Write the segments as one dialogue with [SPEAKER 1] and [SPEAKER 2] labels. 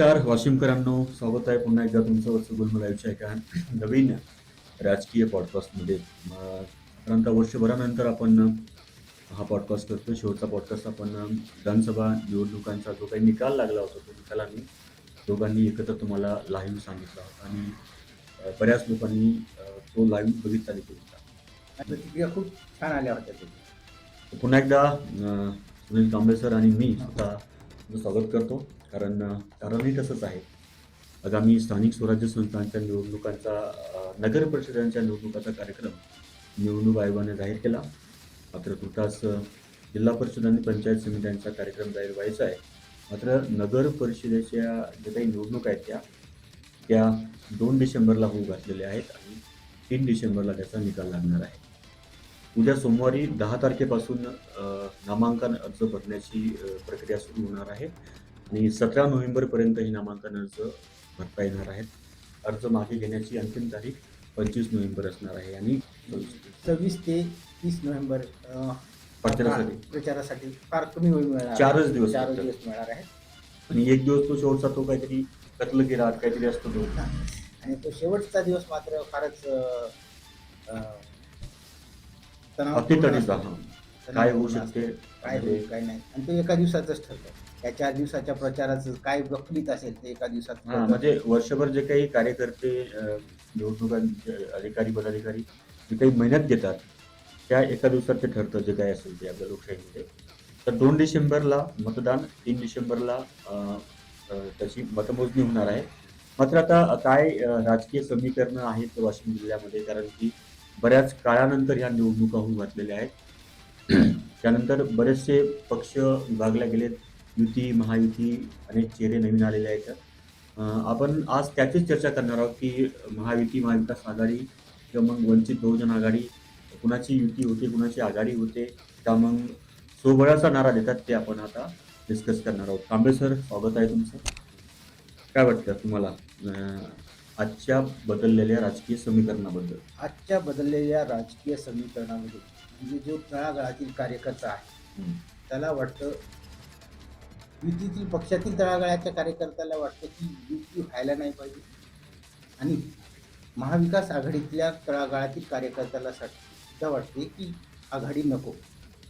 [SPEAKER 1] नमस्कार वाशिमकरांनो स्वागत आहे पुन्हा एकदा तुमचं वत्स गुलमलाईच्या एका नवीन राजकीय पॉडकास्टमध्ये साधारणतः वर्षभरानंतर आपण हा पॉडकास्ट करतो शेवटचा पॉडकास्ट आपण विधानसभा निवडणुकांचा जो काही निकाल लागला होता तो निकाल आम्ही दोघांनी एकत्र तुम्हाला लाईव्ह सांगितला होता. आणि बऱ्याच लोकांनी तो लाईव्ह बघितला देखील होता.
[SPEAKER 2] प्रतिक्रिया खूप छान आल्या होत्या
[SPEAKER 1] पुन्हा एकदा सुनील कांबळे सर आणि मी स्वतः तुमचं स्वागत करतो. कारण कारणही तसंच आहे. आगामी स्थानिक स्वराज्य संस्थांच्या निवडणुकांचा नगर परिषदांच्या निवडणुकाचा कार्यक्रम निवडणूक आयोगाने जाहीर केला. मात्र तुर्तास जिल्हा परिषद आणि पंचायत समित्यांचा कार्यक्रम जाहीर व्हायचा आहे. मात्र नगर परिषदेच्या ज्या काही निवडणूक आहेत त्या त्या दोन डिसेंबरला होऊ घातलेल्या आहेत आणि तीन डिसेंबरला त्याचा निकाल लागणार आहे. उद्या सोमवारी दहा तारखेपासून नामांकन अर्ज भरण्याची प्रक्रिया सुरू होणार आहे. आणि सतरा नोव्हेंबरपर्यंत ही नामांकन अर्ज भरता येणार आहेत अर्ज मागे घेण्याची अंतिम तारीख पंचवीस नोव्हेंबर असणार आहे आणि
[SPEAKER 2] सव्वीस ते तीस नोव्हेंबर
[SPEAKER 1] प्रचारासाठी.
[SPEAKER 2] प्रचारासाठी फार कमी वेळ मिळणार.
[SPEAKER 1] चारच दिवस
[SPEAKER 2] चारच
[SPEAKER 1] फक्त.
[SPEAKER 2] दिवस मिळणार आहे
[SPEAKER 1] आणि एक दिवस तो शेवटचा तो काहीतरी कत्ल केला काहीतरी असतो तो
[SPEAKER 2] आणि तो शेवटचा दिवस मात्र फारच.
[SPEAKER 1] हा काय होऊ शकते.
[SPEAKER 2] काय होईल काय नाही आणि ते एका दिवसाचंच ठरतं त्या चार दिवसाच्या प्रचाराचं काय बकलीत असेल ते एका दिवसात
[SPEAKER 1] हा. म्हणजे वर्षभर जे काही कार्यकर्ते अ, निवडणुकांचे अधिकारी पदाधिकारी जे काही मेहनत घेतात त्या एका दिवसात ते ठरतं जे काही असेल ते आपल्या लोकशाहीमध्ये. तर दोन डिसेंबरला मतदान तीन डिसेंबरला अ, अ, त्याची मतमोजणी होणार आहे. मात्र आता काय अ, राजकीय समीकरणं आहेत वाशिम जिल्ह्यामध्ये कारण की बऱ्याच काळानंतर ह्या निवडणुका होऊन घातलेल्या आहेत. त्यानंतर बरेचसे पक्ष विभागले गेलेत. युती महायुती अनेक चेहरे नवीन आलेले आहेत. आपण आज त्याचीच चर्चा करणार आहोत की महायुती महाविकास आघाडी किंवा मग वंचित बहुजन आघाडी कुणाची युती होते कुणाची आघाडी होते का मग सोबळाचा नारा देतात ते आपण आता डिस्कस करणार आहोत. कांबळे सर स्वागत आहे तुमचं. काय वाटतं तुम्हाला? आजच्या बदललेल्या राजकीय समीकरणाबद्दल.
[SPEAKER 2] आजच्या बदललेल्या राजकीय समीकरणामध्ये म्हणजे जो तळागाळातील कार्यकर्ता आहे. त्याला वाटतं युतीतील पक्षातील तळागाळाच्या कार्यकर्त्याला वाटतं की युती व्हायला नाही पाहिजे. आणि महाविकास आघाडीतल्या तळागाळातील कार्यकर्त्याला सा- सुद्धा वाटते की आघाडी नको.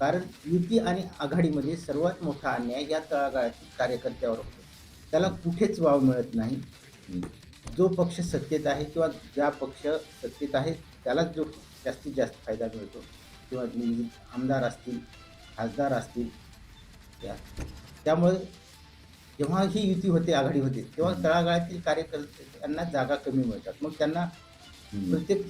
[SPEAKER 2] कारण युती आणि आघाडीमध्ये सर्वात मोठा अन्याय या तळागाळातील कार्यकर्त्यावर होतो. त्याला कुठेच वाव मिळत नाही. जो पक्ष सत्तेत आहे किंवा ज्या पक्ष सत्तेत आहे त्यालाच जो जास्तीत जास्त फायदा मिळतो. किंवा आमदार असतील खासदार असतील त्या त्यामुळे जेव्हा ही युती होते आघाडी होते तेव्हा तळागाळातील कार्यकर्त्यांना जागा कमी मिळतात. मग त्यांना. प्रत्येक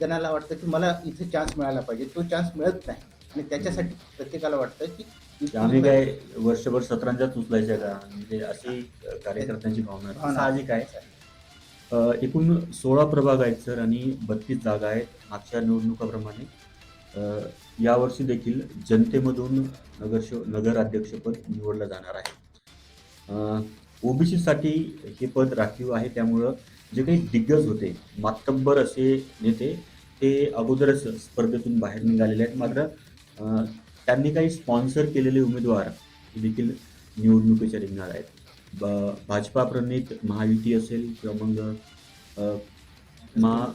[SPEAKER 2] जणाला वाटतं की मला इथे चान्स मिळाला पाहिजे. तो चान्स मिळत नाही. आणि त्याच्यासाठी प्रत्येकाला वाटतं की युती
[SPEAKER 1] आम्ही काय वर्षभर सतरांच्याच उचलायच्या का? म्हणजे अशी कार्यकर्त्यांची भावना. आहे.
[SPEAKER 2] भावना.
[SPEAKER 1] साहजिक आहे. एकूण सोळा प्रभाग आहेत सर आणि बत्तीस जागा आहेत. मागच्या निवडणुकाप्रमाणे यावर्षी देखील जनतेमधून नगरश नगराध्यक्षपद निवडलं जाणार आहे. ओबीसीसाठी हे पद राखीव आहे त्यामुळं जे काही दिग्गज होते मातब्बर असे नेते ते अगोदरच स्पर्धेतून बाहेर निघालेले आहेत. मात्र त्यांनी काही स्पॉन्सर केलेले उमेदवार हे देखील निवडणुकीच्या रिंगणार आहेत. ब- भाजपा प्रणित महायुती असेल किंवा मग मा महा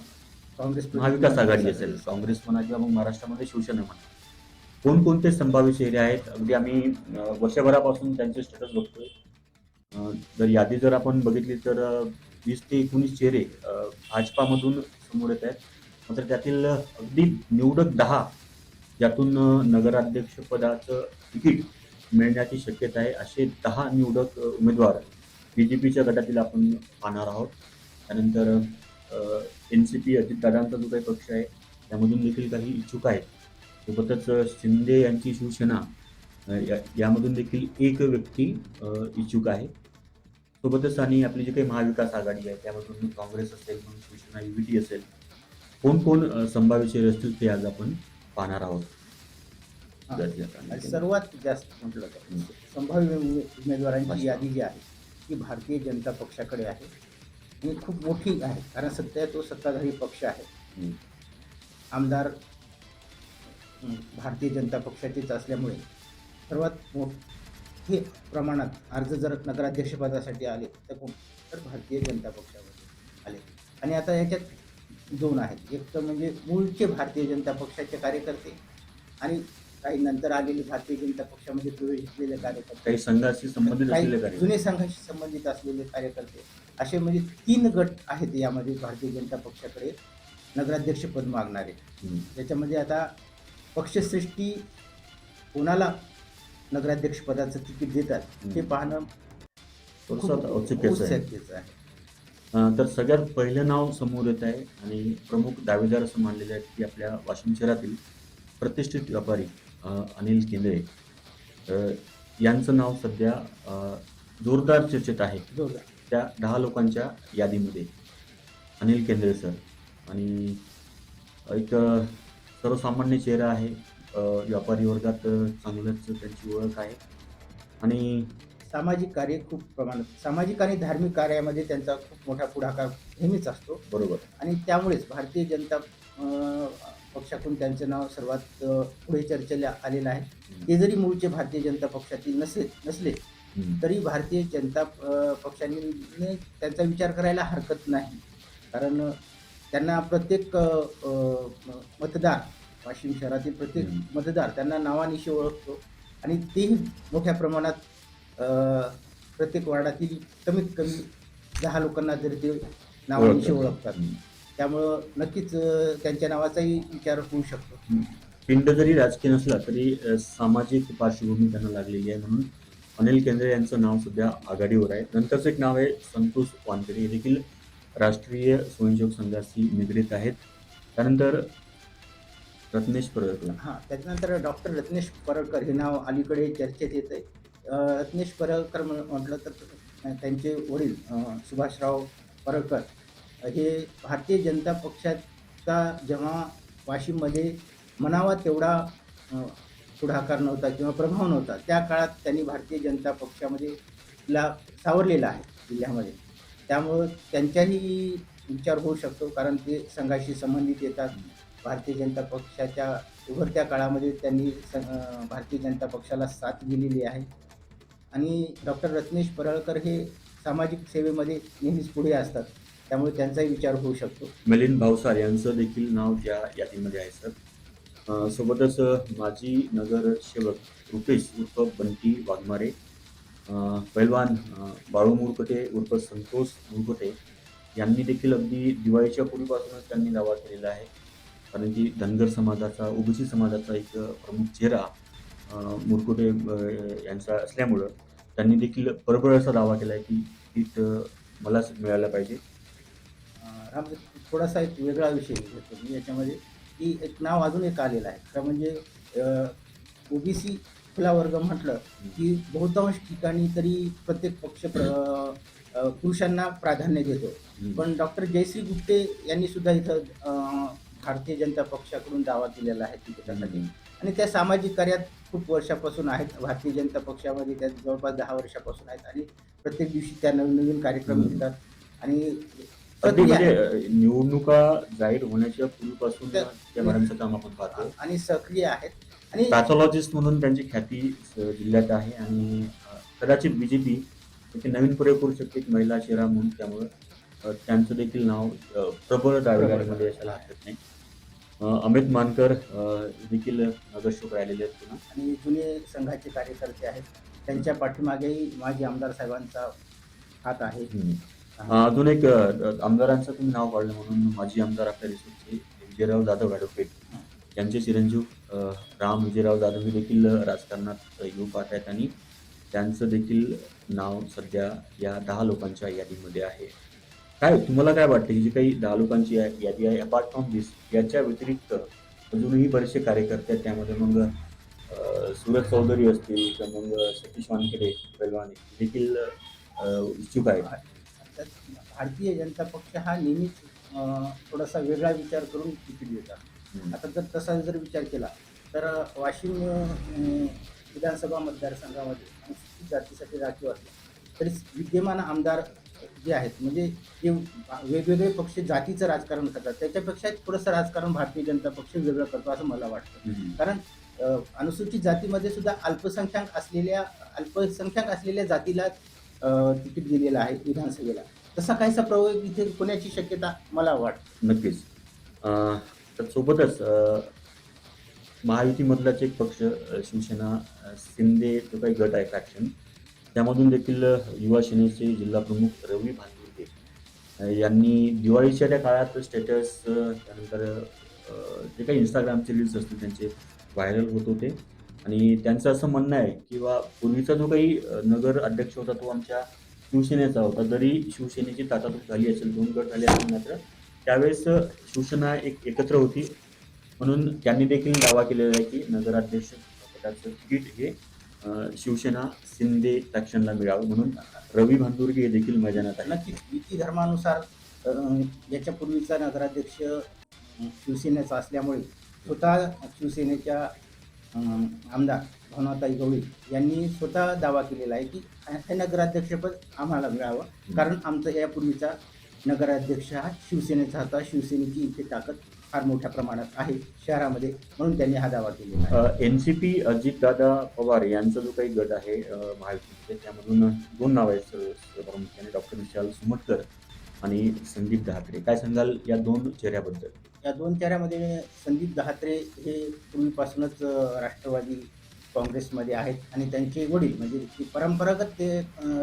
[SPEAKER 2] काँग्रेस
[SPEAKER 1] महाविकास आघाडी असेल काँग्रेस म्हणा किंवा मग महाराष्ट्रामध्ये शिवसेना म्हणा. कोणकोणते संभाव्य चेहरे आहेत? अगदी आम्ही वर्षभरापासून त्यांचे स्टेटस बघतोय. जर यादी जर आपण बघितली तर वीस ते एकोणीस चेहरे भाजपामधून समोर येत आहेत. मात्र त्यातील अगदी निवडक दहा ज्यातून नगराध्यक्षपदाचं तिकीट मिळण्याची शक्यता आहे. असे दहा निवडक उमेदवार बी जे पीच्या गटातील आपण पाहणार आहोत. त्यानंतर एन सी पी अजितदादांचा जो काही पक्ष आहे त्यामधून देखील काही इच्छुक आहेत सोबतच शिंदे यांची शिवसेना या- यामधून देखील एक व्यक्ती इच्छुक आहे सोबतच आणि आपली जी काही महाविकास आघाडी आहे त्यामधून काँग्रेस असेल मग शिवसेना युवीटी असेल कोण कोण संभाव्य चेहरे असतील ते आज आपण पाहणार आहोत.
[SPEAKER 2] सर्वात जास्त म्हटलं तर. संभाव्य उमे- उमेदवारांची. यादी जी आहे ती भारतीय जनता पक्षाकडे आहे आणि खूप मोठी आहे कारण सध्या तो सत्ताधारी पक्ष आहे. आमदार हं, भारतीय जनता पक्षाचेच असल्यामुळे सर्वात मोठ हे प्रमाणात अर्ज जर नगराध्यक्षपदासाठी आले तर कोण? तर भारतीय जनता पक्षामध्ये आले. आणि आता याच्यात दोन आहेत. एक तर म्हणजे मूळचे भारतीय जनता पक्षाचे कार्यकर्ते आणि काही नंतर आलेले भारतीय जनता पक्षामध्ये प्रवेश घेतलेले कार्यकर्ते.
[SPEAKER 1] काही संघाशी संबंधित असलेले
[SPEAKER 2] काही
[SPEAKER 1] कार्य
[SPEAKER 2] जुने संघाशी संबंधित असलेले कार्यकर्ते. असे म्हणजे तीन गट आहेत यामध्ये भारतीय जनता पक्षाकडे. नगराध्यक्ष पद मागणारे.
[SPEAKER 1] हम्म.
[SPEAKER 2] त्याच्यामध्ये आता पक्षश्रेष्ठी कोणाला नगराध्यक्ष पदाचं तिकीट देतात
[SPEAKER 1] हम्म.
[SPEAKER 2] पाहणं
[SPEAKER 1] थोडंसं औत्सुक्याचं आहे.
[SPEAKER 2] औत्सुक्याचं आहे.
[SPEAKER 1] अं, तर सगळ्यात पहिलं नाव समोर येत आहे आणि प्रमुख दावेदार असं मानलेले आहेत की आपल्या वाशिम शहरातील प्रतिष्ठित व्यापारी अनिल केंद्रे यांचं नाव सध्या जोरदार चर्चेत आहे.
[SPEAKER 2] जोरदार.
[SPEAKER 1] त्या दहा लोकांच्या यादीमध्ये. अनिल केंद्रे सर. आणि एक सर्वसामान्य चेहरा आहे. व्यापारी वर्गात चांगलंच त्यांची ओळख आहे. आणि
[SPEAKER 2] सामाजिक कार्य खूप प्रमाणात सामाजिक आणि धार्मिक कार्यामध्ये त्यांचा खूप मोठा पुढाकार नेहमीच असतो.
[SPEAKER 1] बरोबर.
[SPEAKER 2] आणि त्यामुळेच भारतीय जनता पक्षाकडून त्यांचं नाव सर्वात पुढे चर्चेला आलेलं आहे ते जरी मूळचे भारतीय जनता पक्षातील नसेल नसले. तरी भारतीय जनता पक्षाने त्यांचा विचार करायला हरकत नाही कारण त्यांना प्रत्येक मतदार वाशिम शहरातील प्रत्येक. मतदार त्यांना नावानिशी ओळखतो आणि तेही मोठ्या प्रमाणात प्रत्येक वार्डातील कमीत कमी दहा लोकांना तरी ते नावानिशी
[SPEAKER 1] ओळखतात.
[SPEAKER 2] त्यामुळं नक्कीच त्यांच्या नावाचाही विचार होऊ शकतो.
[SPEAKER 1] पिंड जरी राजकीय नसला तरी सामाजिक पार्श्वभूमी त्यांना लागलेली आहे म्हणून अनिल केंद्रे यांचं नाव सध्या आघाडीवर आहे. नंतरचं एक नाव आहे संतोष वानखेडे. हे देखील राष्ट्रीय स्वयंसेवक संघाशी निगडीत आहेत. त्यानंतर रत्नेश परळकर.
[SPEAKER 2] हां त्याच्यानंतर डॉक्टर रत्नेश परळकर हे नाव अलीकडे चर्चेत येत आहे. रत्नेश परळकर म्हटलं तर त्यांचे वडील सुभाषराव परळकर हे भारतीय जनता पक्षाचा जेव्हा वाशिममध्ये म्हणावा तेवढा पुढाकार नव्हता किंवा प्रभाव नव्हता. त्या काळात त्यांनी भारतीय जनता पक्षामध्ये ला सावरलेला आहे जिल्ह्यामध्ये. त्यामुळं त्यांच्याही विचार होऊ शकतो कारण ते संघाशी संबंधित येतात. भारतीय जनता पक्षाच्या उभरत्या काळामध्ये त्यांनी भारतीय जनता पक्षाला साथ दिलेली आहे. आणि डॉक्टर रत्नेश परळकर हे सामाजिक सेवेमध्ये नेहमीच पुढे असतात. त्यामुळे त्यांचाही विचार होऊ शकतो.
[SPEAKER 1] मिलिंद भावसार यांचं देखील नाव त्या यादीमध्ये आहे सर. सोबतच अ, माजी नगरसेवक रुपेश उर्फ बंटी वाघमारे पैलवान बाळू मुरकटे उर्फ संतोष मुरकटे यांनी देखील अगदी दिवाळीच्या पूर्वीपासूनच त्यांनी दावा केलेला आहे. कारण की धनगर समाजाचा ओबीसी समाजाचा एक प्रमुख चेहरा मुरकुटे यांचा असल्यामुळं त्यांनी देखील परबळ असा दावा केला आहे की सीट मलाच मिळायला पाहिजे.
[SPEAKER 2] राम थोडासा एक वेगळा विषय घेतो मी याच्यामध्ये की एक नाव अजून एक आलेलं आहे. खरं म्हणजे ओबीसी खुला वर्ग म्हटलं की बहुतांश ठिकाणी तरी प्रत्येक पक्ष पुरुषांना प्राधान्य देतो. पण डॉक्टर जयश्री गुप्ते यांनी सुद्धा इथं भारतीय जनता पक्षाकडून दावा केलेला आहे तिकिटासाठी. आणि त्या सामाजिक कार्यात खूप वर्षापासून आहेत. भारतीय जनता पक्षामध्ये त्या जवळपास दहा वर्षापासून आहेत. आणि प्रत्येक दिवशी त्या नवीन नवीन कार्यक्रम. घेतात आणि
[SPEAKER 1] अगदी म्हणजे निवडणुका जाहीर होण्याच्या पूर्वीपासून
[SPEAKER 2] त्या-
[SPEAKER 1] त्या मॅडमचं काम आपण पाहतो.
[SPEAKER 2] आणि सक्रिय आहेत. आणि
[SPEAKER 1] पॅथॉलॉजिस्ट म्हणून त्यांची ख्याती जिल्ह्यात आहे आणि कदाचित बीजेपी त्याचे नवीन प्रयोग करू शकते एक महिला चेहरा म्हणून त्यामुळं त्यांचं देखील नाव प्रबळ दावेदारीमध्ये असायला हरकत नाही. अमित मानकर देखील नगरसेवक राहिलेले आहेत पुन्हा.
[SPEAKER 2] आणि जुने संघाचे कार्यकर्ते आहेत. त्यांच्या पाठीमागेही माजी आमदार साहेबांचा हात आहे.
[SPEAKER 1] अजून एक आमदारांचं तुम्ही नाव काढलं म्हणून माजी आमदार आपल्या रिसोर्टचे विजयराव जाधव ॲडव्होकेट यांचे चिरंजीव राम विजयराव जाधव हे देखील राजकारणात येऊ पाहत आहेत आणि त्यांचं देखील नाव सध्या या दहा लोकांच्या यादीमध्ये आहे. काय तुम्हाला काय वाटतं? ही जी काही दहा लोकांची यादी आहे अपार्ट फ्रॉम दिस याच्या व्यतिरिक्त अजूनही बरेचसे कार्यकर्ते आहेत. त्यामध्ये मग सूरज चौधरी असतील किंवा मग सतीश वानखेडे पैलवान देखील इच्छुक आहेत.
[SPEAKER 2] त्यात भारतीय जनता पक्ष हा नेहमीच थोडासा वेगळा विचार करून तिकीट देतात. आता जर तसा जर विचार केला तर वाशिम विधानसभा मतदारसंघामध्ये अनुसूचित जातीसाठी राखीव असलं तरी विद्यमान आमदार जे आहेत म्हणजे जे वेगवेगळे पक्ष जातीचं राजकारण करतात त्याच्यापेक्षा थोडंसं राजकारण भारतीय जनता पक्ष वेगळं करतो असं मला वाटतं. कारण अनुसूचित जातीमध्ये सुद्धा अल्पसंख्याक असलेल्या अल्पसंख्याक असलेल्या जातीला तिकीट दिलेलं आहे विधानसभेला. तसा काहीसा प्रयोग इथे होण्याची शक्यता मला वाटते.
[SPEAKER 1] नक्कीच. तर सोबतच महायुतीमधलाच एक पक्ष शिवसेना शिंदे जो काही गट आहे फॅक्शन त्यामधून देखील युवा सेनेचे जिल्हा प्रमुख रवी भांदुर्गे यांनी दिवाळीच्या त्या काळात स्टेटस त्यानंतर जे काही इंस्टाग्रामचे रील्स असतील त्यांचे व्हायरल होत होते. आणि त्यांचं असं म्हणणं आहे किंवा पूर्वीचा जो काही नगर अध्यक्ष होता तो आमच्या शिवसेनेचा होता. जरी शिवसेनेची ताटातूट झाली असेल दोन गट झाले असेल मात्र त्यावेळेस शिवसेना एक एकत्र होती. म्हणून त्यांनी देखील दावा केलेला आहे की नगराध्यक्ष पदाचं तिकीट हे शिवसेना शिंदे पॅक्शनला मिळावं. म्हणून रवी भांदुर्गे हे देखील मैदानात आहे
[SPEAKER 2] नक्कीच. युती धर्मानुसार याच्या याच्यापूर्वीचा नगराध्यक्ष शिवसेनेचा असल्यामुळे स्वतः शिवसेनेच्या आमदार भवनाताई गवळी यांनी स्वतः दावा केलेला आहे की हे नगराध्यक्षपद आम्हाला मिळावं. कारण आमचा यापूर्वीचा नगराध्यक्ष हा शिवसेनेचा होता. शिवसेनेची इथे ताकद फार मोठ्या प्रमाणात आहे शहरामध्ये म्हणून त्यांनी हा दावा केलेला
[SPEAKER 1] N C P Ajitdada Pawar यांचा जो काही गट आहे अं, महायुतीचे त्यामधून दोन नाव आहेत. प्रामुख्याने डॉक्टर विशाल सुमटकर आणि संदीप दहात्रे. काय सांगाल या दोन चेहऱ्याबद्दल?
[SPEAKER 2] या दोन चेहऱ्यामध्ये संदीप दहात्रे हे पूर्वीपासूनच राष्ट्रवादी काँग्रेसमध्ये आहेत आणि त्यांचे वडील म्हणजे परंपरागत ते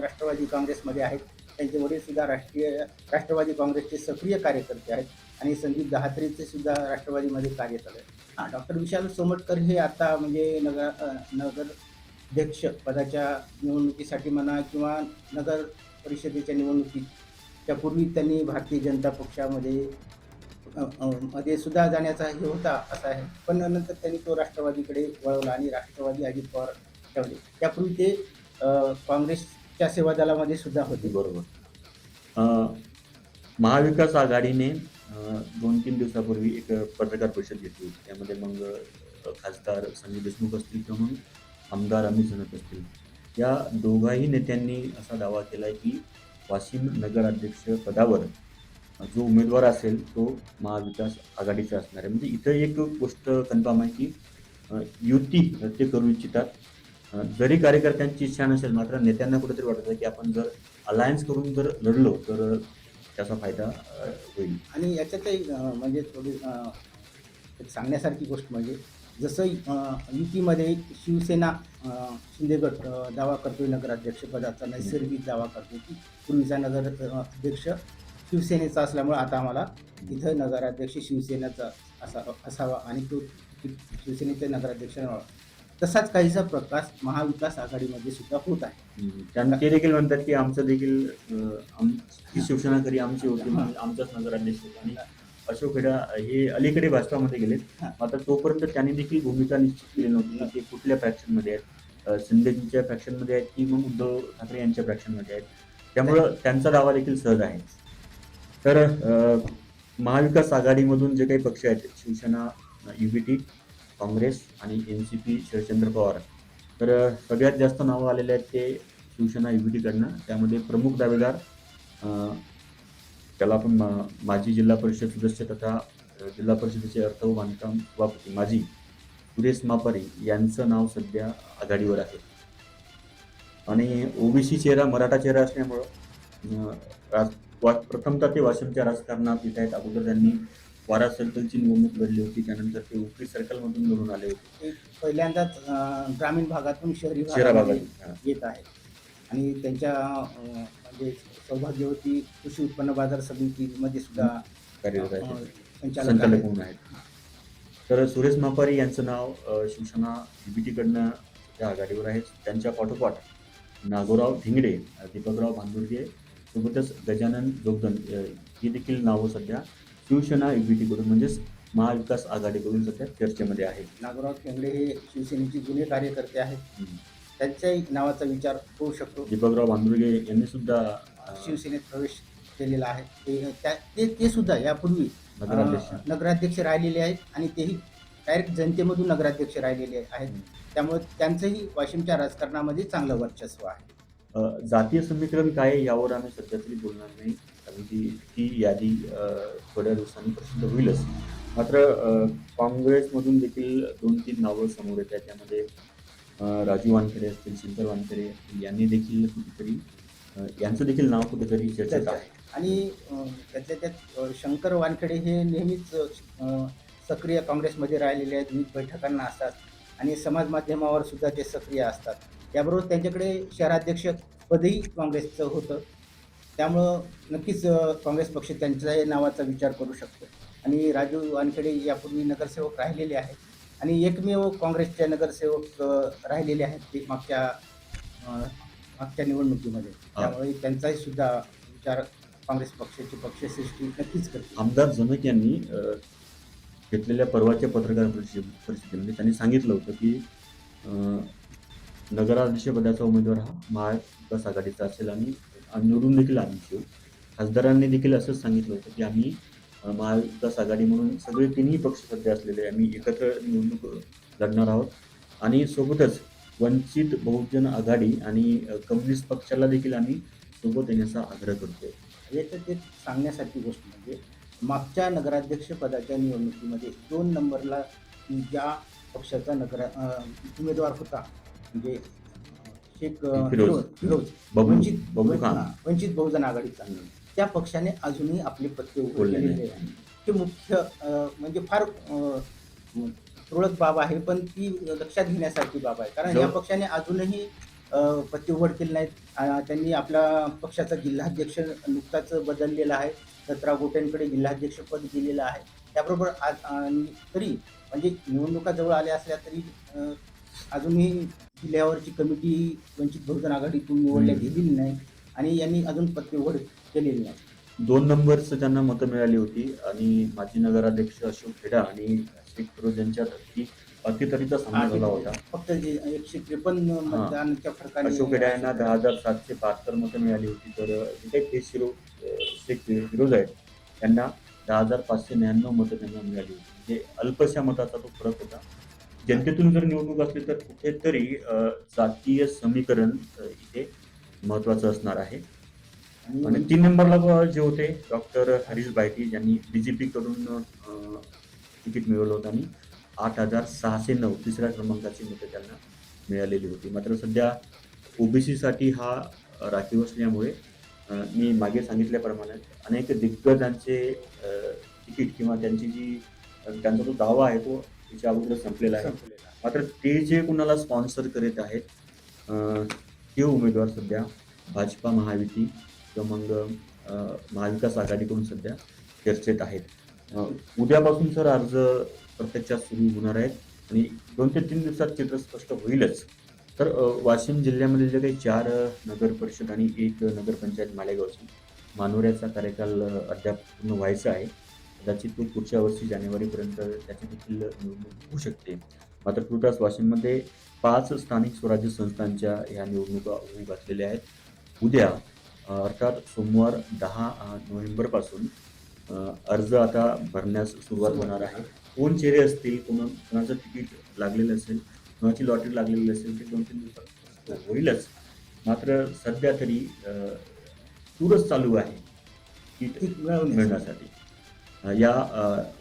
[SPEAKER 2] राष्ट्रवादी काँग्रेसमध्ये आहेत त्यांचे वडीलसुद्धा राष्ट्रीय राष्ट्रवादी काँग्रेसचे सक्रिय कार्यकर्ते आहेत आणि संदीप दहात्रेचे सुद्धा राष्ट्रवादीमध्ये कार्य चालू आहे हां डॉक्टर विशाल सोमटकर हे आता म्हणजे नगर नगराध्यक्ष पदाच्या निवडणुकीसाठी म्हणा किंवा नगर परिषदेच्या निवडणुकीत त्यापूर्वी त्यांनी भारतीय जनता पक्षामध्ये मध्ये सुद्धा जाण्याचा हे होता असा आहे. पण नंतर त्यांनी तो राष्ट्रवादीकडे वळवला आणि राष्ट्रवादी अजित पवार ठेवले. त्यापूर्वी ते काँग्रेसच्या सेवा दलामध्ये सुद्धा होते.
[SPEAKER 1] बरोबर. महाविकास आघाडीने दोन तीन दिवसापूर्वी एक पत्रकार परिषद घेतली होती. त्यामध्ये मग खासदार संजय देशमुख असतील किंवा मग आमदार अमित जनक असतील. या दोघाही नेत्यांनी असा दावा केला आहे की वाशिम नगराध्यक्ष पदावर जो उमेदवार असेल तो महाविकास आघाडीचा असणार आहे. म्हणजे इथं एक गोष्ट कन्फर्म आहे की युती ते करू इच्छितात. जरी कार्यकर्त्यांची इच्छा नसेल मात्र नेत्यांना कुठेतरी वाटत आहे की आपण जर अलायन्स करून जर लढलो तर त्याचा फायदा होईल.
[SPEAKER 2] आणि याच्यात अ, म्हणजे थोडी एक सांगण्यासारखी गोष्ट म्हणजे जसं युतीमध्ये शिवसेना अ, दावा करतोय नगराध्यक्षपदाचा नैसर्गिक दावा करतोय की पूर्वीचा नगर अध्यक्ष शिवसेनेचा असल्यामुळे आता आम्हाला इथं नगराध्यक्ष शिवसेनेचा असा असावा आणि तो शिवसेनेचे नगराध्यक्ष तसाच काहीसा प्रकाश महाविकास आघाडीमध्ये सुद्धा होत आहे.
[SPEAKER 1] त्यांना ते देखील म्हणतात की आमचं देखील शिवसेना खरी आमची होती आमचाच नगराध्यक्ष अशोक हेडा हे अलीकडे भाजपामध्ये गेलेत. मात्र तोपर्यंत त्यांनी देखील भूमिका निश्चित केली नव्हती की ते कुठल्या फॅक्शनमध्ये आहेत. शिंदेजींच्या फॅक्शनमध्ये आहेत की मग उद्धव ठाकरे यांच्या फॅक्शनमध्ये आहेत. त्यामुळं त्यांचा दावा देखील सहज आहे. तर महाविकास आघाडीमधून जे काही पक्ष आहेत शिवसेना युबीटी काँग्रेस आणि N C P Sharadchandra Pawar. तर सगळ्यात जास्त नावं आलेले आहेत ते शिवसेना युबीटीकडनं त्यामध्ये प्रमुख दावेदार त्याला आपण मा- माजी जिल्हा परिषद सदस्य तथा जिल्हा परिषदेचे अर्थ व बांधकाम सभापती माजी सुरेश मापारी यांचं नाव सध्या आघाडीवर आहे. आणि ओबीसी चेहरा मराठा चेहरा असल्यामुळं राज- वा प्रथमतः ते वाशिमच्या राजकारणात येत आहेत. अगोदर त्यांनी वारा सर्कलची निवडणूक लढली होती. त्यानंतर ते उपरी सर्कलमधून निवडून आले होते.
[SPEAKER 2] पहिल्यांदाच अ, ग्रामीण भागातून शहरी
[SPEAKER 1] भागात.
[SPEAKER 2] येत आहे आणि त्यांच्या अ, म्हणजे सौभाग्यवती कृषी उत्पन्न बाजार समितीमध्ये सुद्धा
[SPEAKER 1] कार्यरत
[SPEAKER 2] अ,
[SPEAKER 1] आहेत
[SPEAKER 2] संचालक
[SPEAKER 1] संचालक
[SPEAKER 2] आहेत.
[SPEAKER 1] म्हणून आहेत. तर सुरेश मापारी यांचं नाव अ, शिवसेना बीबीटीकडनं सध्या आघाडीवर आहे त्यांच्या पाठोपाठ नागोराव धिंगडे अ, दीपकराव भांदुर्गे सोबतच गजानन जोगदन अ, ही देखील नावं सध्या शिवसेना युबीटीकडून म्हणजेच महाविकास आघाडीकडून सध्या चर्चेमध्ये आहेत.
[SPEAKER 2] नागोराव खेंगडे हे शिवसेनेचे जुने कार्यकर्ते आहेत. त्यांच्याही नावाचा विचार होऊ शकतो.
[SPEAKER 1] दीपकराव भांदुर्गे यांनी सुद्धा
[SPEAKER 2] शिवसेनेत प्रवेश केलेला आहे. ते त्या- ते ते सुद्धा यापूर्वी
[SPEAKER 1] नगराध्यक्ष.
[SPEAKER 2] नगराध्यक्ष राहिलेले आहेत आणि तेही डायरेक्ट जनतेमधून नगराध्यक्ष राहिलेले आहेत. त्यामुळे त्यांचंही वाशिमच्या राजकारणामध्ये चांगलं वर्चस्व आहे.
[SPEAKER 1] जातीय समीकरण काय यावर आम्ही सध्या तरी बोलणार नाही. कारण की ती यादी थोड्या दिवसांनी प्रसिद्ध होईलच. मात्र काँग्रेसमधून देखील दोन तीन नावं समोर येत आहेत. त्यामध्ये राजू वानखेडे असतील शंकर वानखेडे असतील यांनी देखील कुठेतरी यांचं देखील नाव कुठेतरी चर्चेत आहे.
[SPEAKER 2] आणि त्यातल्या त्यात शंकर वानखेडे हे नेहमीच सक्रिय काँग्रेसमध्ये राहिलेले आहेत विविध बैठकांना असतात. आणि समाज माध्यमावर सुद्धा ते सक्रिय असतात. याबरोबर त्यांच्याकडे शहराध्यक्ष पदही काँग्रेसचं होतं. त्यामुळं नक्कीच काँग्रेस पक्ष त्यांच्या नावाचा विचार करू शकतो. आणि राजू वानखेडे यापूर्वी नगरसेवक राहिलेले आहेत. आणि एकमेव काँग्रेसचे नगरसेवक राहिलेले आहेत ते मागच्या मागच्या निवडणुकीमध्ये. त्यामुळे त्यांचाही सुद्धा विचार काँग्रेस पक्षाची पक्षश्रेष्ठी नक्कीच करते
[SPEAKER 1] आमदार जनक यांनी घेतलेल्या परवाच्या पत्रकार परिषद परिषदेमध्ये त्यांनी सांगितलं होतं की नगराध्यक्षपदाचा उमेदवार हा महाविकास आघाडीचा असेल आणि निवडून देखील आम्ही खासदारांनी देखील असंच सांगितलं होतं की आम्ही महाविकास आघाडी म्हणून सगळे तिन्ही पक्ष सध्या असलेले आम्ही एकत्र निवडणूक लढणार आहोत. आणि सोबतच वंचित बहुजन आघाडी आणि कम्युनिस्ट पक्षाला देखील आम्ही सोबत येण्याचा आग्रह करतोय.
[SPEAKER 2] याच्यात एक सांगण्यासारखी गोष्ट म्हणजे मागच्या नगराध्यक्ष पदाच्या निवडणुकीमध्ये दोन नंबरला ज्या पक्षाचा नगर उमेदवार होता म्हणजे शेख
[SPEAKER 1] फिरोज.
[SPEAKER 2] वंचित हा, वंचित बहुजन आघाडीचा. त्या पक्षाने अजूनही आपले पत्ते उघडलेले आहे हे मुख्य म्हणजे फार तुरळक बाब आहे पण ती लक्षात घेण्यासारखी बाब आहे. कारण या पक्षाने अजूनही पत्ते उघड केले नाहीत. त्यांनी आपल्या पक्षाचा जिल्हाध्यक्ष नुकताच बदललेला आहे. दत्रा गोटेंकडे जिल्हाध्यक्षपद दिलेलं आहे. त्याबरोबर आज तरी म्हणजे निवडणुका जवळ आल्या असल्या तरी अजूनही जिल्ह्यावरची कमिटी वंचित बहुजन आघाडीतून निवडल्या. गेलेली नाही आणि यांनी अजून पत्ते उघड केलेली नाही
[SPEAKER 1] दोन नंबरचं त्यांना मतं मिळाली होती आणि माजी नगराध्यक्ष अशोक खेडा आणि शेख फिरोज अगदी अतितरीचा सामना झाला होता.
[SPEAKER 2] फक्त जे एकशे त्रेपन्न मतदानाच्या फरकाने
[SPEAKER 1] अशोक खेडा यांना दहा हजार सातशे बहात्तर मतं मिळाली होती. तर जे काही शिरो शेख फिरोज आहेत त्यांना दहा हजार पाचशे ब्याण्णव मतं त्यांना मिळाली होती. म्हणजे अल्पशा मताचा तो फरक होता. जनतेतून जर निवडणूक असली तर कुठेतरी जातीय समीकरण इथे महत्वाचं असणार आहे. आणि तीन नंबरला जे होते डॉक्टर हरीश बायटी ज्यांनी बीजेपी कडून तिकीट मिळवलं होतं आणि आठ हजार सहाशे नऊ तिसऱ्या क्रमांकाची मतं त्यांना मिळालेली होती मात्र सध्या ओबीसीसाठी हा राखीव असल्यामुळे मी मागे सांगितल्याप्रमाणे अनेक दिग्गजांचे तिकीट किंवा त्यांची जी त्यांचा जो दावा आहे तो त्याच्या अगोदर संपलेला आहे. मात्र ते जे कुणाला स्पॉन्सर करीत आहेत ते उमेदवार सध्या भाजपा महायुती किंवा मग महाविकास आघाडीकडून सध्या चर्चेत आहेत. उद्यापासून सर अर्ज प्रत्यक्षात सुरू होणार आहेत आणि दोन ते तीन दिवसात चित्र स्पष्ट होईलच. तर वाशिम जिल्ह्यामध्ये जे काही चार नगर परिषद आणि एक नगरपंचायत मालेगावची मानोऱ्याचा कार्यकाल अद्याप पूर्ण व्हायचा आहे. कदाचित तो पुढच्या वर्षी जानेवारीपर्यंत त्याची देखील निवडणूक होऊ शकते. मात्र तुर्तास वाशिममध्ये पाच स्थानिक स्वराज्य संस्थांच्या ह्या निवडणुका होऊ घातलेल्या आहेत. उद्या अर्थात सोमवार दहा नोव्हेंबरपासून अर्ज आता भरण्यास सुरुवात होणार आहे. कोण चेहरे असतील कोण कोणाचं तिकीट लागलेलं असेल कोणाची लॉटरी लागलेली असेल ते दोन तीन दिवसात होईलच. मात्र सध्या तरी तूरच चालू आहे की
[SPEAKER 2] ती मिळवण्यासाठी.
[SPEAKER 1] मिळण्यासाठी. या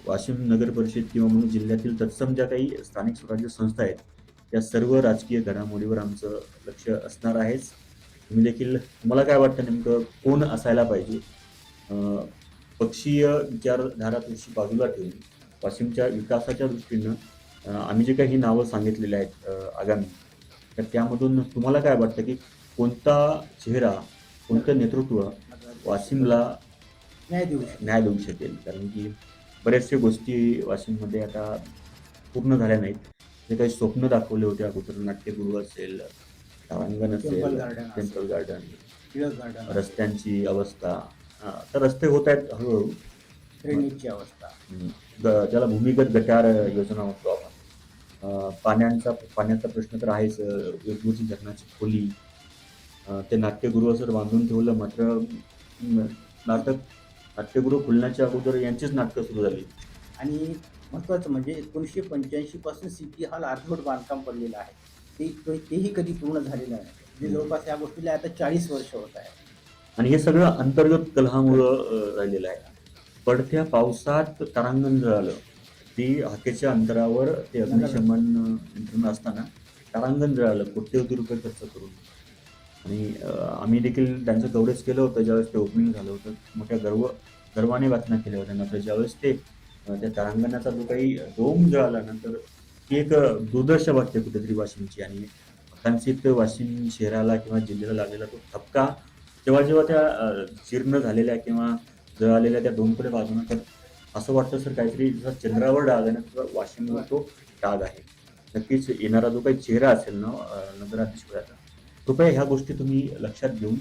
[SPEAKER 1] वाशिम नगर परिषद किंवा म्हणून जिल्ह्यातील तत्सम ज्या काही स्थानिक स्वराज्य संस्था आहेत या सर्व राजकीय घडामोडीवर आमचं लक्ष असणार आहेच. तुम्ही देखील तुम्हाला काय वाटतं नेमकं कोण असायला पाहिजे? पक्षीय विचारधारा थोडीशी बाजूला ठेवून वाशिमच्या विकासाच्या दृष्टीनं आम्ही जे काही नावं सांगितलेली आहेत आगामी तर त्यामधून तुम्हाला काय वाटतं की कोणता चेहरा कोणतं नेतृत्व वाशिमला
[SPEAKER 2] न्याय देऊ
[SPEAKER 1] न्याय देऊ शकेल? कारण की बऱ्याचशा गोष्टी वाशिममध्ये आता पूर्ण झाल्या नाहीत. जे काही स्वप्न दाखवले होते अगोदर नाट्यगृह असेल तारांगण असेल
[SPEAKER 2] temple garden.
[SPEAKER 1] Temple garden
[SPEAKER 2] Tilak garden
[SPEAKER 1] रस्त्यांची अवस्था. तर रस्ते होत आहेत हळूहळू.
[SPEAKER 2] ड्रेनेजची अवस्था.
[SPEAKER 1] ज्याला भूमिगत गटार योजना म्हणतो आपण. पाण्याचा पाण्याचा प्रश्न तर आहेच. वेगवेगळी धरणाची खोली. ते नाट्यगृह जर बांधून ठेवलं मात्र नाटक नाट्यगृह खुलण्याच्या अगोदर यांचीच नाटकं सुरू झाली.
[SPEAKER 2] आणि महत्त्वाचं म्हणजे एकोणीसशे पंच्याऐंशी पासून सिटी हॉल अर्धवट बांधकाम पडलेलं आहे. ते तेही कधी पूर्ण झालेलं आहे म्हणजे जवळपास या गोष्टीला आता चाळीस वर्ष होत आहे.
[SPEAKER 1] आणि हे सगळं अंतर्गत कलहामुळं राहिलेलं आहे. पडत्या पावसात तारांगण जळालं. अगदी हाकेच्या अंतरावर ते अग्निशमन यंत्रणा असताना तारांगण जळालं कोट्यवधी रुपये खर्च करून. आणि आम्ही देखील त्यांचं कव्हरेज केलं होतं. ज्यावेळेस ते ओपनिंग झालं होतं मोठ्या गर्व गर्वाने बातम्या केल्या होत्या. मात्र ज्यावेळेस ते त्या तारांगणाचा जो काही डोम जळाला नंतर ती एक दुर्दर्श वाटते कुठेतरी वाशिमची आणि आकांक्षित वाशिम शहराला किंवा जिल्ह्याला लागलेला तो थपका जेव्हा जेव्हा त्या जीर्ण झालेल्या किंवा जळालेल्या त्या दोनकडे बाजूनं तर असं वाटतं सर काहीतरी जसा चंद्रावर डाग आहे ना तसा वाशिमवर तो डाग आहे. नक्कीच येणारा जो काही चेहरा असेल ना अं, नगराधीश्वराचा कृपया ह्या गोष्टी तुम्ही लक्षात घेऊन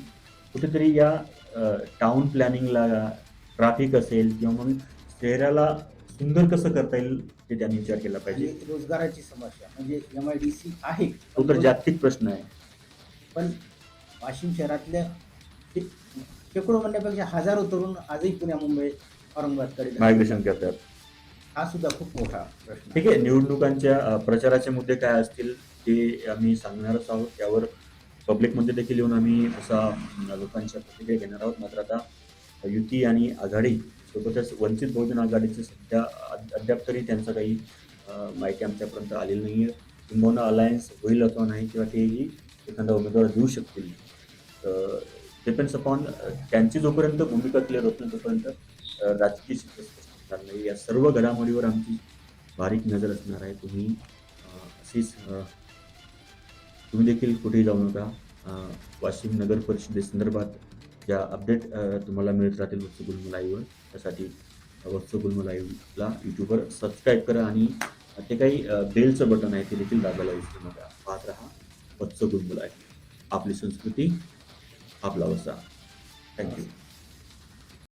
[SPEAKER 1] कुठेतरी या टाउन प्लॅनिंगला ट्रॅफिक असेल किंवा मग चेहऱ्याला सुंदर कसं करता येईल ते त्यांनी विचार केला
[SPEAKER 2] आणि
[SPEAKER 1] पाहिजे
[SPEAKER 2] रोजगाराची समस्या म्हणजे एम आय डी सी आहे.
[SPEAKER 1] तो तर जागतिक प्रश्न आहे.
[SPEAKER 2] पण वाशिम शहरातल्या शेकडो म्हणण्यापेक्षा हजारो तरुण आजही पुण्या मुंबई औरंगाबादकडे जातात.
[SPEAKER 1] मार्गदर्शन करतात.
[SPEAKER 2] हा सुद्धा खूप मोठा प्रश्न
[SPEAKER 1] ठीक आहे. निवडणुकांच्या अ, प्रचाराचे मुद्दे काय असतील ते आम्ही सांगणारच आहोत. त्यावर पब्लिकमध्ये देखील येऊन आम्ही असा लोकांच्या प्रतिक्रिया घेणार आहोत. मात्र आता युती आणि आघाडी सोबतच वंचित बहुजन आघाडीचे सध्या अद्याप तरी त्यांचं काही माहिती आमच्यापर्यंत आलेली नाही आहे किंबहुना अलायन्स होईल अथवा नाही किंवा तेही एखादा उमेदवार देऊ शकतील. डिपेंड्स अपॉन त्यांची जोपर्यंत भूमिका क्लिअर होत नाही तोपर्यंत राजकीय चित्र स्पष्ट होणार नाही. या सर्व घडामोडीवर आमची बारीक नजर असणार आहे. तुम्ही अशीच तुम्ही देखील कुठेही जाऊ नका. वाशिम नगर परिषदेसंदर्भात ज्या अपडेट तुम्हाला मिळत राहतील वत्स लाईव्हवर त्यासाठी व्हॉट्सअप गुलम लाईव्हला यूट्यूबवर सबस्क्राईब करा आणि ते काही बेलचं बटन आहे ते देखील दाबायला विसरू नका. पाहत राहा. व्हॉट्सअप गुलम लाईव्ह आपली संस्कृती आपला वसा. थँक्यू